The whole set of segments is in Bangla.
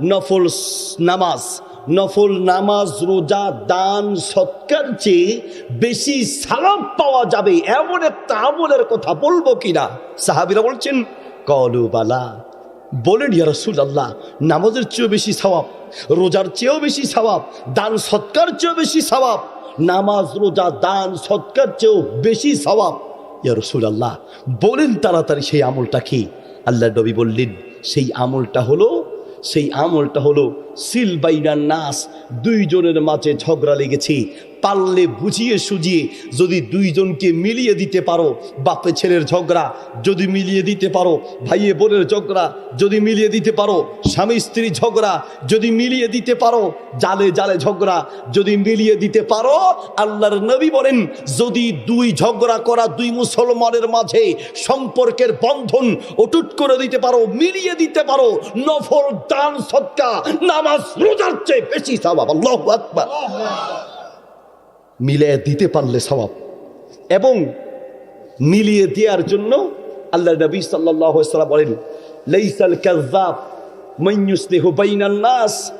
নফল নামাজ নফল নামাজ, রোজা, দান, সৎকার চেয়ে বেশি সালাম পাওয়া যাবে। এমন একটা আমলের কথা বলব কিনা? সাহাবিরা বলছেন, কলু বালা। বলেন, ইয়া রসুল আল্লাহ নামাজের চেয়েও বেশি সওয়াব, রোজার চেয়েও বেশি সওয়াব, দান, সৎকার চেয়েও বেশি সওয়াব, নামাজ, রোজা, দান, সৎকার চেয়েও বেশি সওয়াব। ইয়া রসুল আল্লাহ বলেন তাড়াতাড়ি, সেই আমলটা কি? আল্লাহ নবী বললেন, সেই আমলটা হলো সেই আমলটা হলো সিল বাইনার নাস দুইজনের মাঝে ঝগড়া লেগেছে। পারলে বুঝিয়ে সুজিয়ে যদি দুইজনকে মিলিয়ে দিতে পারো, বাপে ছেলের ঝগড়া যদি মিলিয়ে দিতে পারো, ভাইয়ে বোনের ঝগড়া যদি মিলিয়ে দিতে পারো, স্বামী স্ত্রী ঝগড়া যদি মিলিয়ে দিতে পারো, জালে জালে ঝগড়া যদি মিলিয়ে দিতে পারো, আল্লাহর নবী বলেন, যদি দুই ঝগড়া করা দুই মুসলমানের মাঝে সম্পর্কের বন্ধন অটুট করে দিতে পারো, মিলিয়ে দিতে পারো, নফল দান সৎকা, নামাজ রোজার চেয়ে বেশি সবাব আল্লাহ আকবার। মিলিয়ে দিতে পারলে সবাব এবং মিলিয়ে দেওয়ার জন্য আল্লাহ নবী সাল্লাম বলেন, লাইসাল বাইনান নাস।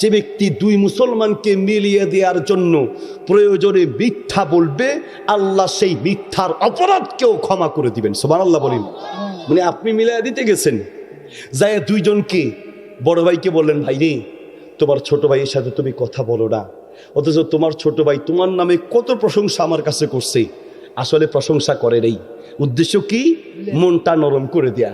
যে ব্যক্তি দুই মুসলমানকে মিলিয়ে দেওয়ার জন্য প্রয়োজনে মিথ্যা বলবে, আল্লাহ সেই মিথ্যার অপরাধকেও ক্ষমা করে দিবেন। সোমান আল্লাহ বলেন। মানে আপনি মিলিয়ে দিতে গেছেন। যায় দুইজনকে, বড় ভাইকে বললেন ভাই রে তোমার ছোট ভাইয়ের সাথে তুমি কথা বলো না। অথচ তোমার ছোট ভাই তোমার নামে কত প্রশংসা আমার কাছে করছে। আসলে প্রশংসা করে নেই। উদ্দেশ্য কি? মনটা নরম করে দেয়া।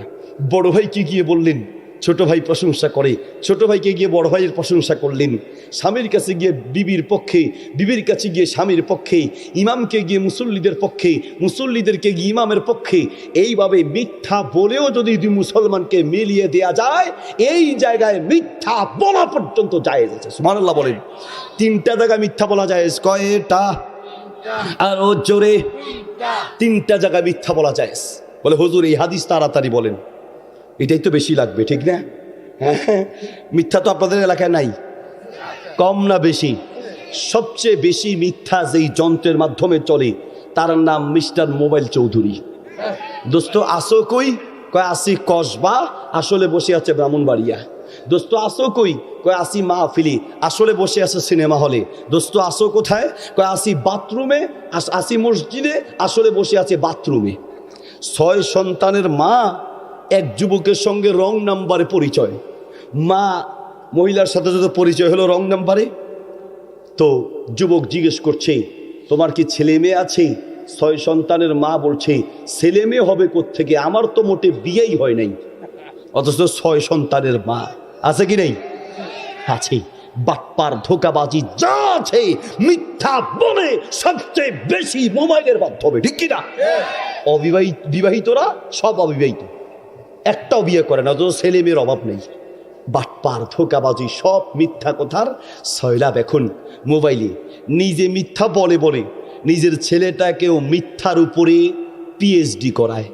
বড় ভাই কি গিয়ে বললেন? ছোট ভাই প্রশংসা করে, ছোট ভাইকে গিয়ে বড় ভাইয়ের প্রশংসা করলেন। স্বামীর কাছে গিয়ে বিবির পক্ষে, বিবির কাছে গিয়ে স্বামীর পক্ষে, ইমামকে গিয়ে মুসল্লিদের পক্ষে, মুসল্লিদেরকে গিয়ে ইমামের পক্ষে, এইভাবে মিথ্যা বলেও যদি মুসলমানকে মিলিয়ে দেয়া যায়, এই জায়গায় মিথ্যা বলা পর্যন্ত যায় সুমানাল্লাহ বলেন। তিনটা জায়গায় মিথ্যা বলা যায় কয়টা? আর ও জোরে। তিনটা জায়গায় মিথ্যা বলা যায় বলে, হুজুর, এই হাদিস তাড়াতাড়ি বলেন। এটাই তো বেশি লাগবে, ঠিক না? হ্যাঁ মিথ্যা তো আপনাদের এলাকায় নাই। কম না বেশি? সবচেয়ে বেশি মিথ্যা যেই যন্ত্রের মাধ্যমে চলে, তার নাম মিস্টার মোবাইল চৌধুরী। দোস্ত, আসো কই? কয়, আসি কসবা, আসলে বসে আছে ব্রাহ্মণবাড়িয়া। দোস্ত, আসো কই? কয়, আসি মাহফিলি, আসলে বসে আছে সিনেমা হলে। দোস্ত, আসো কোথায়? কয়, আসি বাথরুমে আসি মসজিদে, আসলে বসে আছে বাথরুমে। ছয় সন্তানের মা এক যুবকের সঙ্গে রং নাম্বারে পরিচয়। মা মহিলার সাথে সাথে পরিচয় হলো রং নাম্বারে তো যুবক জিজ্ঞেস করছে তোমার কি ছেলে মেয়ে আছে? ছয় সন্তানের মা বলছে ছেলে মেয়ে হবে থেকে আমার তো মোটে বিয়েই হয় নাই। অথচ ছয় সন্তানের মা আছে কি নেই? আছে। বাপ্পার ধোকাবাজি যা আছে মিথ্যা বলে সবচেয়ে বেশি মোবাইলের মাধ্যমে ঠিক কিনা অবিবাহিত বিবাহিতরা সব অবিবাহিত। একটাও বিয়ে করে না, অথচ ছেলে মেয়ের অভাব নেই। বাটপার, ধোকাবাজি, সব মিথ্যা কথার সয়লাভ এখন মোবাইলে। নিজে মিথ্যা বলে বলে, নিজের ছেলেটাকেও মিথ্যার উপরে পিএইচডি করায়।